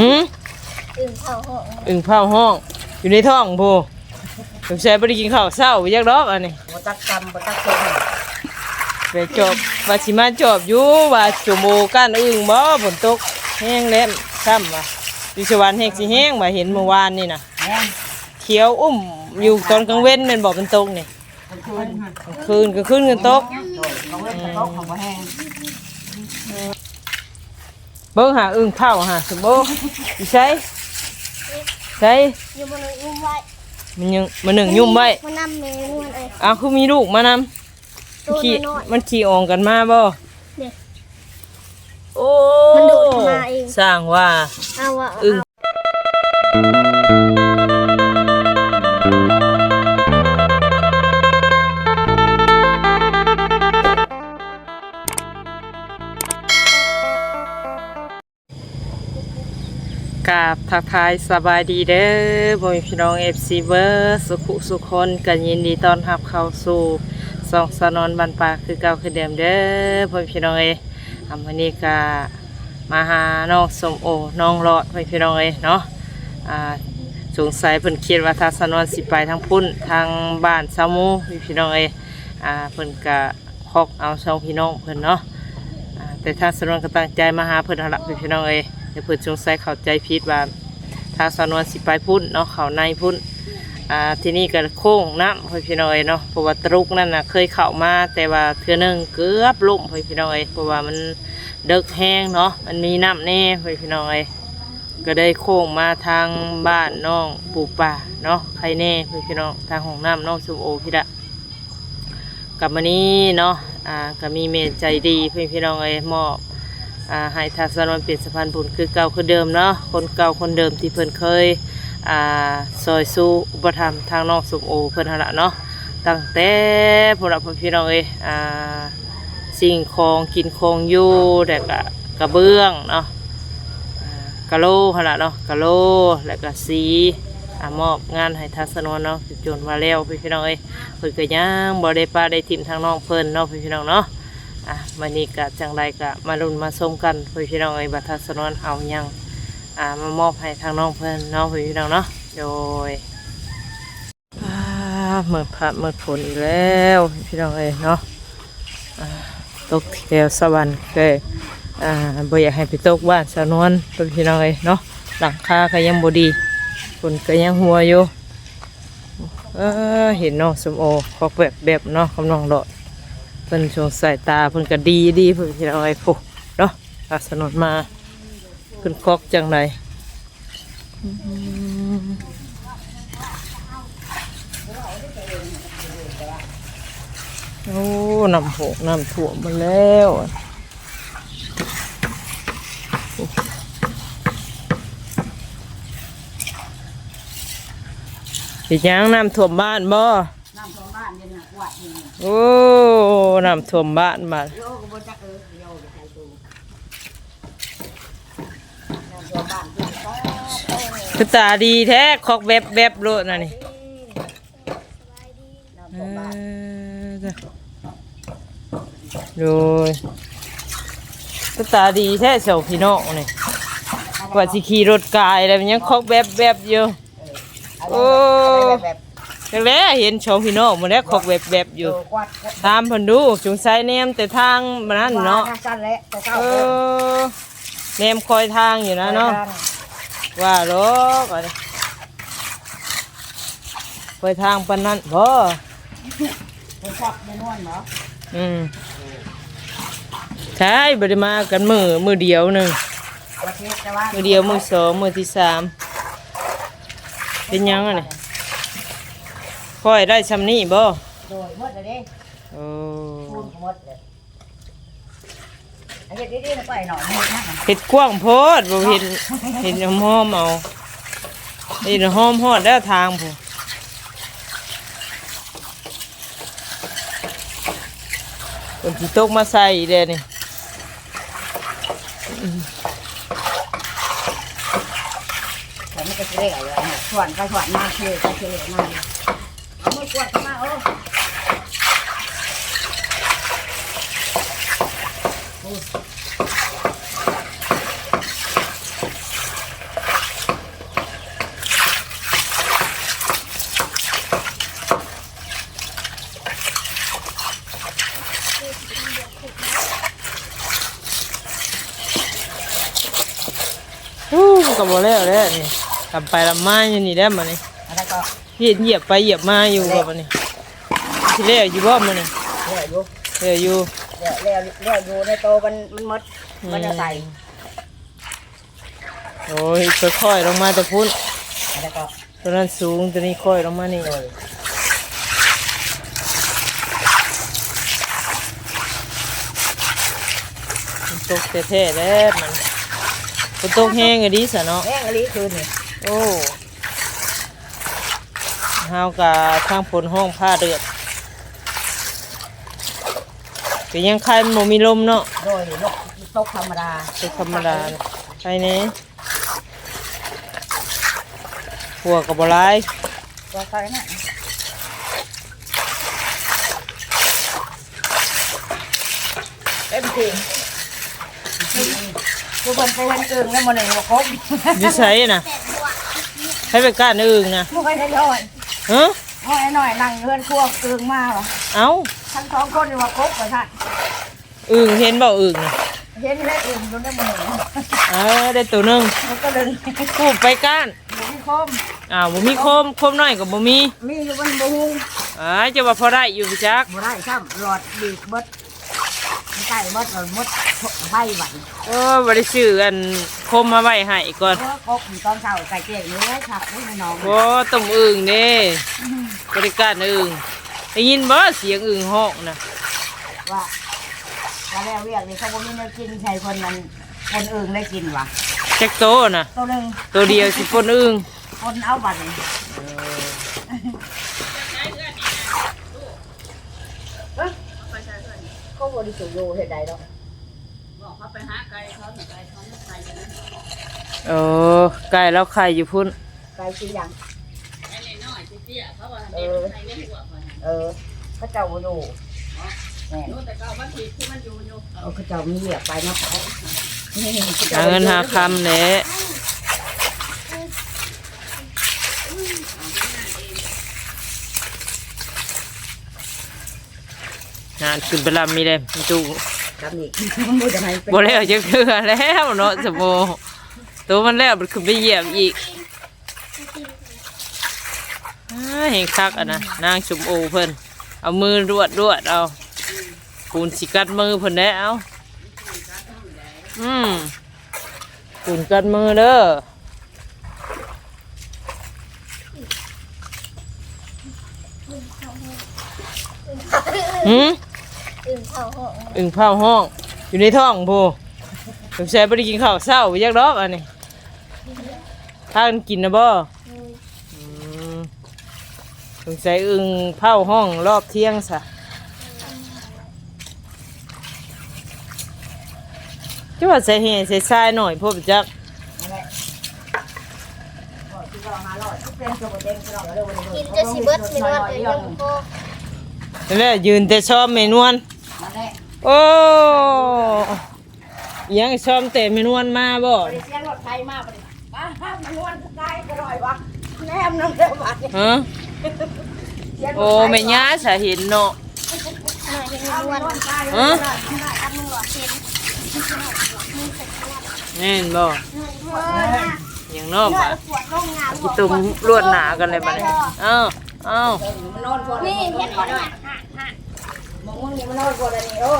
หืมอึ่งเผาห้องอึ่งเผาห้อง อยู่ในท้องพูสงสัยบ่ได้กินข้าวเช้าไปยักดอกอันนี้บ่ตักกำบ่ตักชมไปจบว่าสิมาจบอยู่ว่าชั่วโมงกันอึ่งบ่ฝนตกแห้งแล้วค่ำว่ะอยู่สวรรค์แห้งสิแห้งว่าเห็นเมื่อวานนี่น่ะแม่งเขียวอุ้มอยู่ตอนกลางเว้นแม่นบอกเป็นตกนี่กลางคืนกลางคืนก็ขึ้นกันตกโดยเขาเว้นกระตกของบ่แห้ง เบิ่งหาอึ่งเผาหาสมบูอีใช่ใช่อยู่บนอุ้มไว้มันยังมันหนึ่งยุ่มไว้มันนำเมนูมันเอ้ยอ้าวคือมีลูกมานำตัวขี่น้อยมันขี่อองกันมาบ่เนี่ยโอ้มันโดดเข้ามาเองสร้างว่าๆเอาอะอึ่ง กราบทักทายสบายดีเด้อพ่อแม่พี่น้องเอฟซีเวอร์สุขุสุขคนกันยินดีต้อนรับเข้าสู่สองสนอนบันปลาคือเก่าคือเดิมเด้อพ่อแม่พี่น้องเอยทำวันนี้ก็มาหาน้องสมโอน้องรอดบมพี่น้องเอเนาะอ่าสงสัยเพิ่นคิดว่าทาสนวนสิไปทางพุ่นทางบ้านสามูพี่น้องเออ่าเพิ่นก็คอกเอาสองพี่น้องเพิ่นเนาะแต่ทางสนวนก็ตั้งใจมาหาเพิ่นหั่นละพี่น้องเอ เดี๋ยวเพิ่นสงสัยเข้าใจผิดว่าทางสนวนสิไปพุ่นเนาะเขาในพุ่นอ่าที่นี่ก็โค้งน้ำพี่น้องเอ้ยเนาะเพราะว่าตรุกนั่นน่ะเคยเข้ามา แต่ว่าเทื่อนึงเกือบล่มพี่น้องเอ้ยเพราะว่ามันเดึกแห้งเนาะมันมีน้ำแน่พี่น้องเอ้ยก็ได้โค้งมาทางบ้านน้องปู่ป่าเนาะใครแน่พี่น้องทางห้องน้ำน้องสุโอพี่ละกลับมานี้เนาะอ่าก็มีเมตใจดีพ่อพี่น้องเอ้ยมอบ อ่าให้ทางสนวนเป็นสะพานบุญคือเก่าคือเดิมเนาะคนเก่าคนเดิมที่เพิ่นเคยอ่าซอยสู้อุปถัมภ์ทางนอกสุมโอเพิ่นหนละเนาะตั้งแต่พวกเราพี่น้องเอ้ยอ่าสิ่งของกินของอยู่แต่กะกระเบื้องเนาะกะโลหั่นละเนาะกะโลแล้วก็สีอ่ามอบงานให้ทัศนวนเนาะจนว่าแล้วพี่พี่น้องเอ้ยเพิ่นก็ยังบ่ได้ป้าได้ทิมทางน้องเพิ่นเนาะพี่พี่น้องเนาะ อะวันนี้ก็จังไดก็มาลุนมาชมกันพี่พี่น้องเอ้ยบัดทัศนวนเอาหยังอ่ามามอบให้ทางน้องเพิ่อนนาะพี่พี่น้องเนาะโดยอ่าเมื่อผ่านเมื่อฝนอีกแล้วพี่น้องเอ้ยเนาะตกแถวสวรรค์เด้ออ่าบ่อยากให้ไปตกบ้านสาวนวลเป็นพี่น้องเอ้ยเนาะหลังคาก็ยังบ่ดีฝนก็ยังหัวอยู่เออเห็นน้องสมโอขอกแบบแบบเนาะกำลังดอด พิ่นสงสายตาเพิ่นก็ดีดีเพิ่นพี่น้องเอ้ยพุเนาะอาสนนมาเพิ่นคอกจังไดอืมโอ้น้ำโหกน้ำท่วมาแล้วอีกอย่างน้ำท่วมบ้านบ่ น้ำของบ้านยังหนักวัดนี่โอ้น้ำท่วมบ้านมาโยก็บ่จักเออโยก็ใครตูน้ำของบ้านคือก็คือตาดีแท้คอกแบบแบบโลดน่ะนี่น้ำเอของบ้านอจ้ะโดยคือตาดีแท้เจ้าพี่น้องนี่กว่าสิขี่รถกายแล้วมันยังคอกแบบแบบอยู่โอ้แบบจัง แล้วเห็นชาวพี่น้องหมันแล้วคอกแบบแบบอยู่กวัดตามเพิ่นดูจงใส่แนมแต่ทางมันนั่นเนาะ สั้นแหละแต่เก้าเอเอออแนมคอยทางอยู่นะเนาะ ว่าโลกอะไรคอยทางปานนั้นบ่คนชอบในนวลเนาะอืมใช่บ่ได้มากันมือมือเดียวหนึงประเทศแต่ว่ามือเดียวมือสองมือที่สามเป็นยังอะนี่ คอยได้ซำนี้บ่โดยหมดเลยเด้โอ้พูนหมดเลยไอ้เฮ็ดดีๆนะไปหน่อยหมดนะเห็ดกว้างโพดบ่เห็นเห็นหอมๆเอาเห็นหอมฮอดแล้วทางผู้คนที่ตกมาใส่เด้นี่แต่ไม่ก็เสียเลยนะส่วนไปส่วนมาเชื่อไปเชื่อมาเอามือ กวดมาโอ้อู้กับโบเล่เลยนี่กลับไปละไม้ยังนี่ได้มาเนี่ย เห็นเหยียบไปเหยียบมาอยู่บ่มานี่สิแล้วอยู่บ่มานี่เลี้ยวอยู่แล้วอยู่เลี้ยวเลี้ยวเลี้ยวอยู่ในโตมันมันมดมันจะใส่โอ้ยค่อยๆลงมาแต่พุ่นแล้วก็ตัวนั้นสูงตัวนี้ค่อยลงมานี่เลยมันตกแท้ๆแล้วมันฝนตกแห้งก็ดีซะเนาะแม่งอันนี้คืนนี่โอ้ เฮากะทางผลห้องผ้าเดือดก็ยังใครมันบ่มีลมเนาะโดยนกตกธรรมดาเป็นธรรมดาน่ะใช่นี้หัวกับบหลายก็ใส่น่ะเต็มที่ทุกคนไปเห็นเกิงแล้วมันหนึ่งว่าครบวิสัยน่ะให้ไปก้านอื่นนะไม่ค่อยได้ย่อย ฮะน้อยหน่อยนั่งเพื่อนพวกเกิงมากว่ะเอ้าทั้งสองคนนี่ว่าครบกว่าท่านอึ่งเห็นบ่อึ่งน่ะเห็นได้อื่นจนได้มันหนึ่งเออได้ตัวหนึงมันก็เลยกูไปก้านบุ้งคมอ้าวบ่มีโคมโคมน้อยกับบ่มีมีอยู่บนบุ้งอ้ายจะว่าพอได้อยู่พี่จักบ่ได้ซ้ำหลอดบีบเบิด ใกล้เบิดหลอดมดใบหวันเออบ่ได้ซื้ออันโคมมาไว้ให้ก่อนเพราะครบตอนเช้าใส่เกล็ดเนื้อขับให้น้องบ่ต้มอึ่งเด้บริการอึ่งได้ยินบ่เสียงอึ่งฮ้องน่ะว่าว่าแล้วเรียกนี่เขาบ่มีเนื้อกินใช่คนนั้นคนอื่นได้กินวะจักโตน่ะตัวหนึ่งตัวเดียวสิปนอึ่งคนเอาบัตร เขาบริสุทธิ์อยู่เหตุใดดอกเออไก่แล้วไข่อยู่พุ่นไกลกินยังเออเออเขาเจ้าบ่อยู่แม่แต่เก้าวันที่ที่มันอยู่อยู่เขาเจ้ามีเหยียบไปเนาะหาเงินหาคำแหล งานขึ้นไปลำมีเลยมีตู้ทำอีกมือจะไหนเป็นบ่แล้วจะเคือแล้วเนาะสมโมตัวมันแล้วมันขึ้นไปเหยียบอีกอ้าเห็นคักอะนะนางชมโอเพิ่นเอามือรวดรวดเอาปูนสิกัดมือเพิ่นแล้วอืมปูนกัดมือเด้อหืม อื่นเข้าห้องอึ่งเผาห้อง อยู่ในท้องพูสงสัยบ่ได้กินข้าวเช้าไปยักดอกอันนี้ถ้ากันกินนะบ่อืมสงสัยอึ่งเผาห้องรอบเที่ยงซะจะว่าใส่เห่ใส่ทรายหน่อยพวกจักกินจะสิเบิดไม่นวดเลยยังโค นั่นแหละยืนแต่ชอบเมนวนนั่นแหละโอ้ยังชอบแต่เมนวนมาบ่บริเสียงรถไฟมากเลยบ้านห้ามมันวนใกล้ก็ร่อยวะแนมน้ำเดือดบัดฮะโอ้แม่ย่าสาเห็นเนาะหน่อยยังนวดฮะทำมือหลอดเข็มแน่นบ่เมื่ออย่างนอกเมื่ออะปวดลงงามกิตุมรวดหนากันเลยบัดนี้เอ้าเอ้ามันนอนก่อนนี่เพชรคนมองมึงนี่มันนอนก่อนเลยนี่โอ้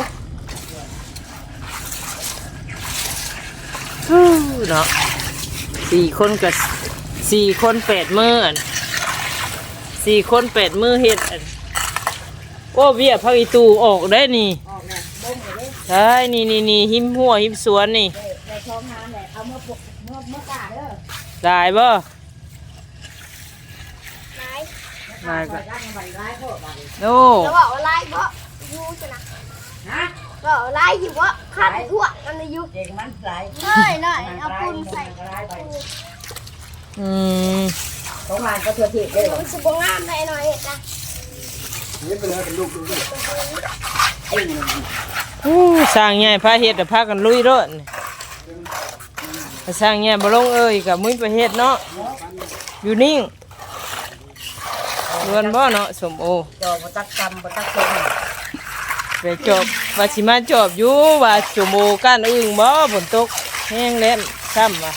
ฮู้เนาะสี่คนกับสี่คนแปดมืออันสี่คนแปดมือเฮ็ดอันโอ้เบี้ยพักอีตูออกได้นี่ออกเลยบ้งเลยใช่นี่นี่นี่หิมหัวหิมสวนนี่เด้ในท้องน้ำเลยเอาเมื่อปลุกเมื่อเมื่อกาเด้อได้บ่ นาย ได้ก่ก็อนด้านบันร้ายโคตรบันโอ้จะบอกว่าไล่เพราะยูจะนะฮะบอกว่าไล่อยู่ว่าขัดทั่วกันเลยยูเด็กมันไหลเฮ้ยหน่อยเอาปูนใส่ร้ายไปอืมสงงานก็ทั่วที่เลยมันสุบงามได้หน่อยนะอู้สร้างใหญ่พาเฮ็ดแต่พากันลุยรถนี่ถ้าสร้างใหญ่บ่ลงเอ้ยกับมุ้ยไปเฮ็ดเนาะอยู่นิ่ง เรือนบ่เนาะสมโอจอบัตักกรรมบัตักตงไปจบว่าสิมาจบอยู่ว่าสมโอก้านอึ่งบ่ฝนตกแห้งแล้นซ้ำว่ะ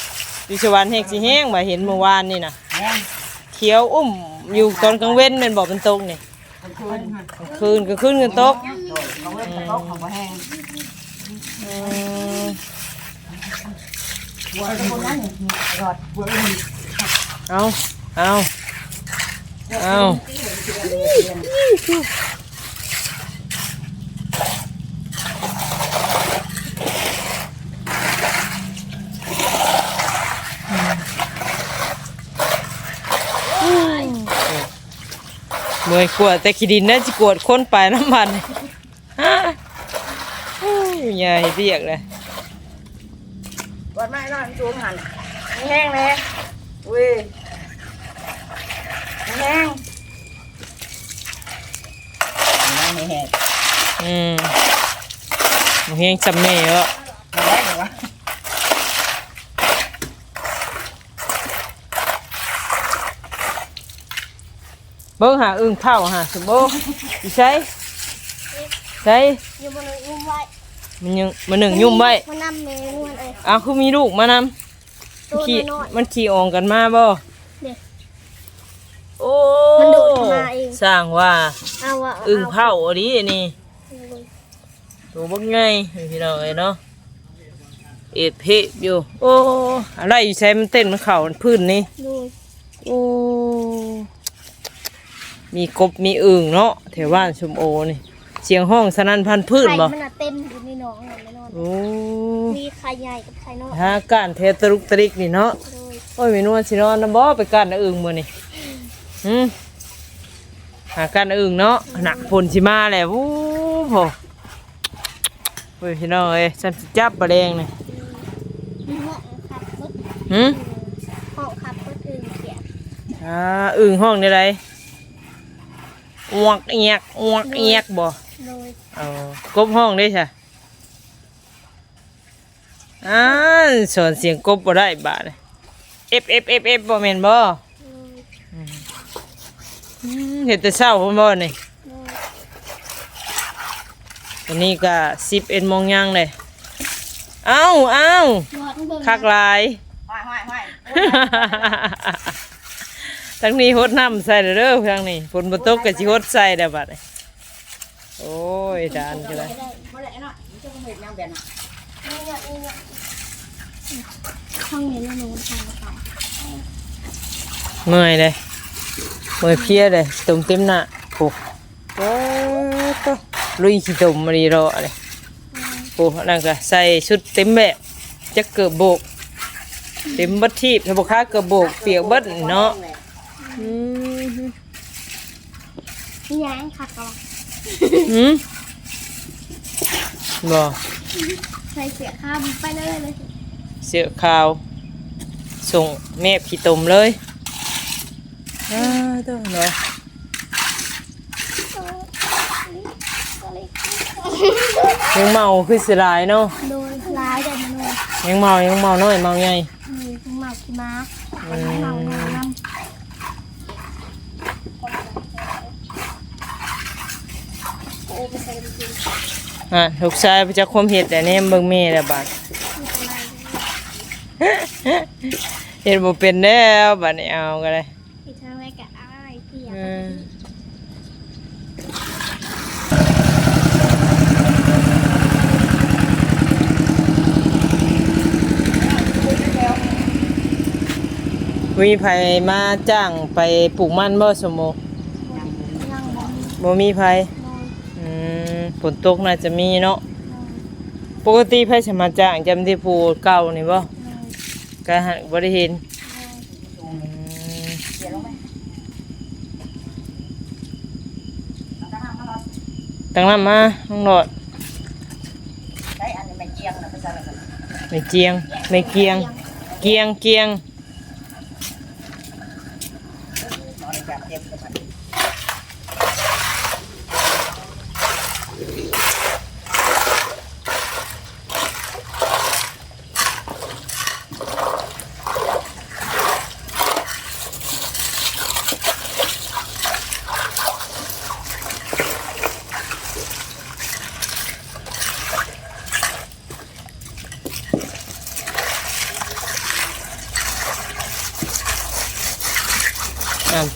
ดิชวันแหกสิแห้งมาเห็นเมื่อวานนี่นะแห้งเขียวอุ้มอยู่ตอนกลางเว้นแมันบอกเป็นตกนี่กลางคืนกลางคืนก็ขึ้นกันตกโดยเขาเล่นตะกอกของบ่แห้งอืมบัวตะคนนั้นรอดบัวเลยเอาเอาเอาเมื่อยกวดแต่ขีดินน่าจะกวดค้นไปน้ำมันใหญ่เรียกเลยกดไม้นอนจูงหันแห้งเลยอุ้ย แห้งแห้งอืมหมูเฮงจำแม่เยอะมาได้หรอวะเบิ้งหาอึ่งเผาหาสมบูอีใช่ใช่อยู่บนอุ้มไว้มันยังมันหนึ่งยุ่มไว้มันนำเมนูมันเอ้ยอ้าวคือมีลูกมานำตัวขี่น้อยมันขี่อองกันมาบ่เนี่ย โอ้มันโดดเข้ามาเอง สร้างว่าๆเอาอะอึ่งเผาอันนี้นี่ตัวบักไงพี่น้องเอ้ยเนาะเอ็ดเพะอยู่ โอ้อะไรอยู่ใช้มันเต้นมันเข่ามันพื้นนี่ดูโอ้มีกบมีอึ่งเนาะแถวบ้านชมโอนี่ เสียงห้องสนั่นพันพื้นไข่บ่มันอะเต็มอยู่ในหนองเลยไม่นอนโอ้มีไข่ใหญ่กับไข่น้อยหาการเทตรุกตริกนี่เนาะโดยโอ้ยเมนูสินอนนะบ่ไปการอันอึ่งมื้อนี่ หืมหาการอันอึ่งเนาะหนักฝนสิมาแล้ววู้โหโอ้ยพี่น้องเอ้ยฉันสิจับปลาแดงนี่มีเหมาะครับรถหืมเหาะครับรถอื่นเขียนอ่าอึ่งห้องนี่ไรอวกเอียกอวกเอียกบ่โดยเอากบห้องได้ใช่อ่าสอนเสียงกบบ่ได้บาดเลยเอฟเอฟเอฟเอฟบ่แม่นบ่โดยอืม เห็นแต่เช้าพุ่นบ่นี่โดยตอนนี้ก็สิบเอ็ดโมงยังเลยเอ้าเอ้าหมดเบิ่งคักหลายห้อยห้อยห้อยทั้งนี้ฮดน้ำใส่เด้อเด้อทางนี้ฝนบ่ตกก็สิฮดใส่แล้วบัดนี้โอ้ยดานจังเลยมาเลยเนาะจะมาเห็นยังแบบน่ะนี่เนี่ยนี่เนี่ยห้องนี้แล้วหนูทำค่ะเมื่อยเลยเมื่อยเพลียเลยตุ่มเต็มหน้าโอ้โอ้ก็ลุยขี้ตุ่มมาดีรอเลยโอ้นั่นก็ใส่ชุดเต็มแบบจะเกือบโบกเต็มบัดทีบถ้าบ่ค้าเกือบโบกเปียกเบัดเนาะอืมนี่ยังค่ะก็หืมบ่ใส่เสียข้ามไปเลยเลย เสือขาว ส่งแม่พี่ตุ่มเลยอ้า ตัวเนาะยังเมาคือสิหลายเนาะโดยร้ายแต่มันเลยยังเมายังเมาน้อยเมาใหญ่มีทั้งหมากขี้ม้าอืทั้งหมากมน้ำโอ้ไปใส่จริงอะลูกชายไปจากความเห็ดแต่เนี่ยเบิ่งแม่แล้วบาดเห็ดบ่เป็นแล้วบาดนี้เอาก็ได้อีกทางแรกก็อ้ายเพีย อืม มีไผมาจ้างไปปลูกมันบ่สมโมนั่งบนบ่มีไผนอนอืมฝนตกน่าจะมีเนาะนอนปกติไผสิมาจ้างจำที่ผู้เก่านี่บ่นอนก็หันบ่ได้เห็นนอนอืมเสียลงไหมเอากระหังมาหน่อยตั้งน้ำมาน้องหลอดได้อันนี้ไม่เกียงนะภาษาอะไรกันไม่เกียงไม่เกียงเกียงเกียง นอนจับเจ็บมัน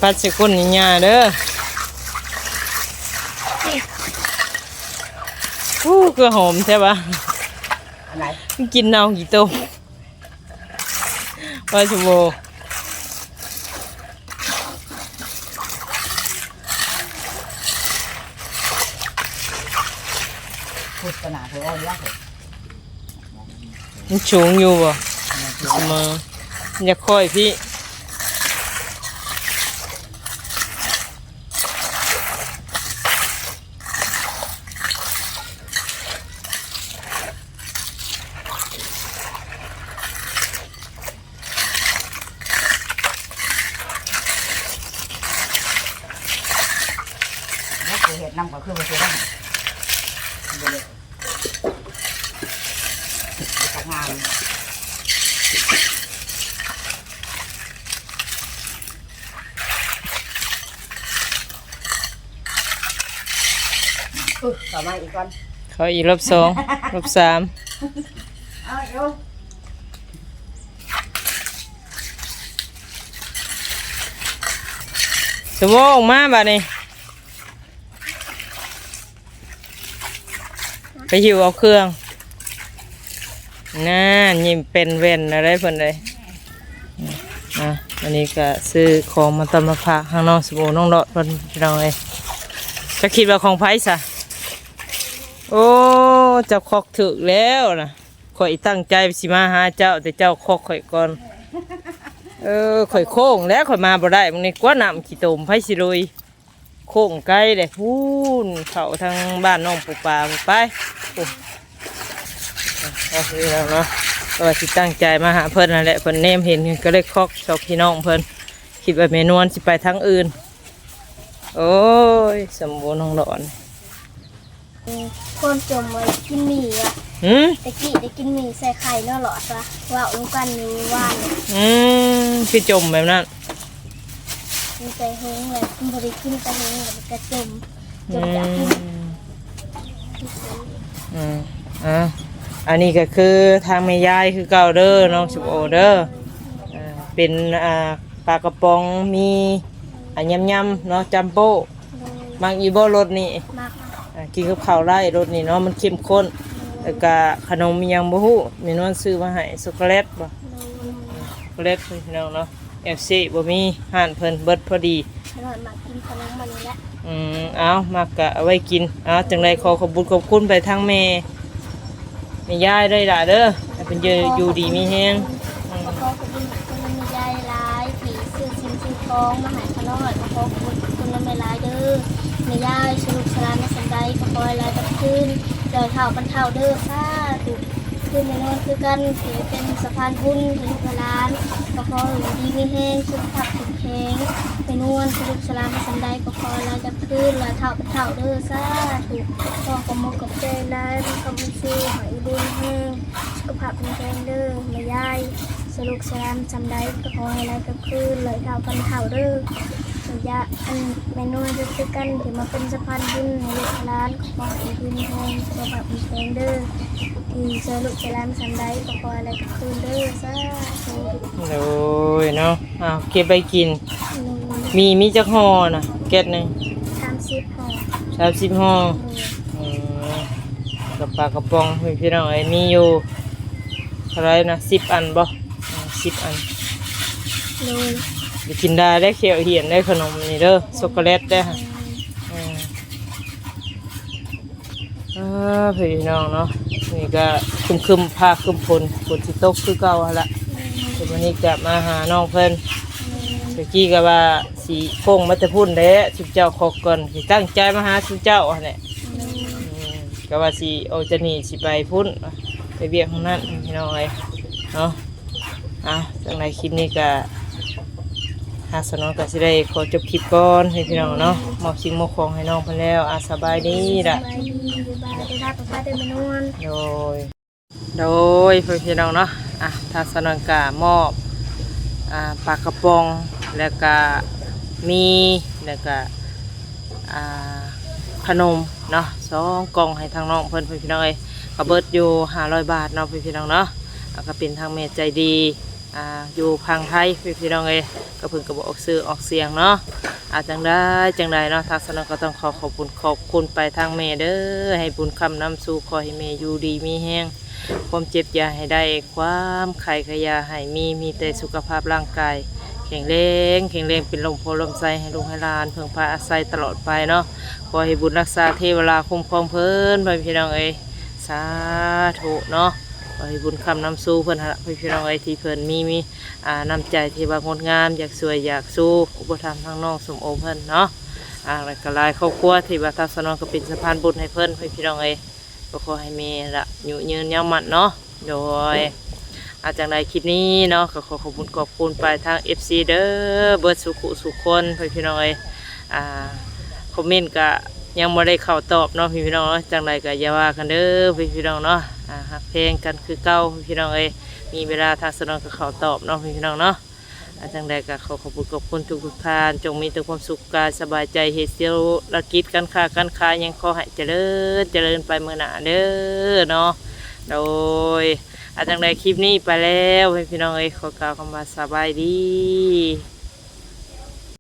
อ่านปัดใส่ก้นนี่ยาเด้ออู้ก็หอมใช่ปะอันไหนกินเนากี่ต้มว่าชั่วโมงพูดขนาดเธอว่าเยอะเถอะมันสูงอยู่บ่เสมออย่าค่อยพี่ แล้วคือเห็ดน้ำก็คือมันจะได้เดี๋ยวเลยจัดงาน อุ๊ยต่อมาอีกก่อนเขาอีกรอบสองรอบสามเอาเดี๋ยวสมองมาบ่านี่ไปหิวเอาเครื่องน่ายิ้มเป็นเว้นอะไรเพิ่นเลยอะอันนี้ก็ซื้อของมาตำมาฝากข้างนอกสบู่น้องดอดเพิ่นพี่น้องเอ้ยจะคิดว่าของไผซะ โอ้เจับคอกถึกแล้วนะข่อยตั้งใจสิมาหาเจ้า แต่เจ้าคอกข่อยก่อน เออข่อยโค้งแล้วข่อยมาบ่ได้มึงนี่กว่าน้ำขี้ตมไผสิลุยโค้งไกลเลยพูนเข้าทางบ้านน้องปูปลาไปโอ้เอาคือแล้วเนาะก็สิตั้งใจมาหาเพิ่นนั่นแหละเพิ่นเนมเห็นก็เลยคอกชอกพี่น้องเพิ่นคิดว่าเมนวนสิไปทางอื่น โอ้ย สมบูรณ์น้องดอน คนจมไว้กินหมี่อะหืมตะกี้ได้กินหมี่ใส่ไข่เนาะหลอดวะว่าอุ้งกันอยู่ว่านเนี่ยอืมคือจมแบบนั้น มีใจเฮงเลยคุณบริกินใจเฮงเลยมันกระจมจอืมอยากกินมอืมอะอันนี้ก็คือทางแม่ยายคือเก่าเด้อน้องสุโอเด้ออ่าเป็นอ่าปลากระป๋องมีอันยำยำๆเนาะจัมโบ้บางอีโบรสนี่มากอ่า กินกับข้าวไร่รสนี่เนาะมันเข้มข้นแล้วก็ขนมมีหยังบ่ฮู้มีนวลซื้อมาให้ช็อกโกแลตบ่ช็อกโกแลตพี่น้องเนาะ FC บ่มีห้านเพิ่นเบิดพอดีอร่อยมากกินขนมมันนี่แหละอืมเอามากะเอาไว้กินเอาจังไรขอขอบคุญขอบคุณไปทางแม่แม่ยายได้ล่ะเด้อให้เป็นเยอยู่ดีมีแฮงอืมขอขอบคุณคุณน้ำยายร้ายผีเสื้อซิมซิทองมาหายขนมขอขอบคุณคุณน้ำยายร้ายเด้อแม่ยายสรุปสลานในสั นไดก็คอยลายกับขึ้นเดินเท่าบรรเทาเด้อซ่าถูกขึ้นในนอนคือกันถือเป็นสะพานบุญเป็นลูกหลานก็ขออยู่ดีมีแห้งสุขภาพแข็งแรงไปนวลสรุปสลานในสันไดก็คอยลายกับขึ้นลายเท่าบรรเทาเด้อซ่าถูกขอขอบคุณกับใจร้ายคำมันซื้อหอยบุญแห้งสุขภาพแข็งแรงเด้อแม่ยายสรุปสลามจำได้ก็ขอให้ไล่ก็คือเลยเท่ากันเท่าเด้อ อันเมนูจะคือกันถึงมาเป็นสะพานบุญในลูกร้านขอให้บุญแทนตัวแบบมีแทนเด้อที่สรุปสลามจำได้ก็ขอให้ไล่ก็คือเดอซาธุโอ้ยเนาะเอาเก็บไปกิน มีมีจักห่อน่ะแก๊สหนึงสามสิบห่อสามสิบห่องอืมกับปลากระป๋องพี่พี่น้องไอ้มีอยู่เท่าไรนะสิบอันบ่สิบอันเลย ไปกินได้ได้เขียวเหียนได้ขนมนี่เด้อช็อกโกแลตได้ค่ะอืมอ่าพี่น้องเนาะนี่ก็คึมคึมพาคึมฝนฝนที่ตกคือเก่าละเดี๋ยววันนี้กลับมาหาน้องเพิ่นเมื่อกี้ก็ว่าสีโค้งมาแต่พุ่นเด้สุเจ้าขอกก่อนสิตั้งใจมาหาสุเจ้าหั่นแหละอืมก็ว่าสีโอจะหนีสิไปพุ่นไปเบียกของนั้นพี่น้องเลยเนาะอะจังไรคลิปนี้ก็ หาสนองก็สิได้ขอจบคลิปก่อนให้พี่น้องเนาะมอบสิ่งมอบของให้น้องเพิ่นแล้วอาสบายดีสล่ะบายดีสบายได้รับประทานได้เมนูนโดย โดยเพื่อนพี่น้องเนาะ อะทางสนองกามอบ อ่าปลากระป๋อง แล้วก็มี แล้วก็ อ่า ขนมเนาะสองกล่องให้ทางน้องเพิ่นเพื่อนพี่น้องเอ้ยก็เบิดอยู่500บาทเนาะเพื่อนพี่น้องเนาะอะก็เป็นทางเมใจดี อ่าอยู่พังไทยพี่น้องเอ้ยก็เพิ่งก็บอกออกซื้อออกเสียงเนาะอาจังได้จังใดเนาะทางสนองก็ต้องขอขอบคุณขอบคุณไปทางเมเด้อให้บุญคำนำสู่ขอให้เมอยู่ดีมีแห้งความเจ็บยาให้ได้ความไข่ขยาให้มีมีแต่สุขภาพร่างกายแข็งแรงแข็งแรงเป็นลมโพลมไสให้ลุงให้ลานเพิ่งพาอาศัยตลอดไปเนาะขอให้บุญรักษาเทวลาคุ้มครองเพิ่นไปพี่น้องเอ้ยสาธุเนาะ ขอให้บุญคำนำสู้เพิ่นหั่นล่พี่น้องเอ้ที่เพิ่อนมีมีอ่าน้ำใจที่ว่างดงาม อยากสวยอยากสู้อุปถัมภ์ทางน้องสมโอเพิ่อนเนาะอ่าแล้วก็ลายครอบครัวที่ว่าทัศนองก็เป็นสะพานบุญให้เพิ่อนไปพี่น้องเอ้ก็ขอให้มีละอยู่ยืนยาวมันเนาะโดยอาจากในคลิปนี้เนาะก็ขอขอบคุณขอบคุณไปทาง FC เด้อเบิร์ดสุขุสุขคนพี่พี่น้องเอ้อ่าคอมเมนต์ก็ ยังไม่ได้เข้าตอบเนาะพี่พี่น้องเนาะจังไรก็อย่าว่ากันเด้อพี่พี่น้องเนาะอ่าหักเพลงกันคือเก่าพี่พี่น้องเอ้ยมีเวลาทางสนองก็เข้าตอบเนาะพี่พี่น้องเนาะอาจังใดก็ขอขอบคุณขอบคุณทุกทุกท่าน จงมีแต่ความสุขกายสบายใจเหตุเสียวละกิจการค้าการขายยังขอให้เจริญเจริญไปเมื่อหนาเด้อเนาะโดยอาจังใดคลิปนี้ไปแล้วพี่น้องเอ้ยขอกล่าวคำว่าสบายดี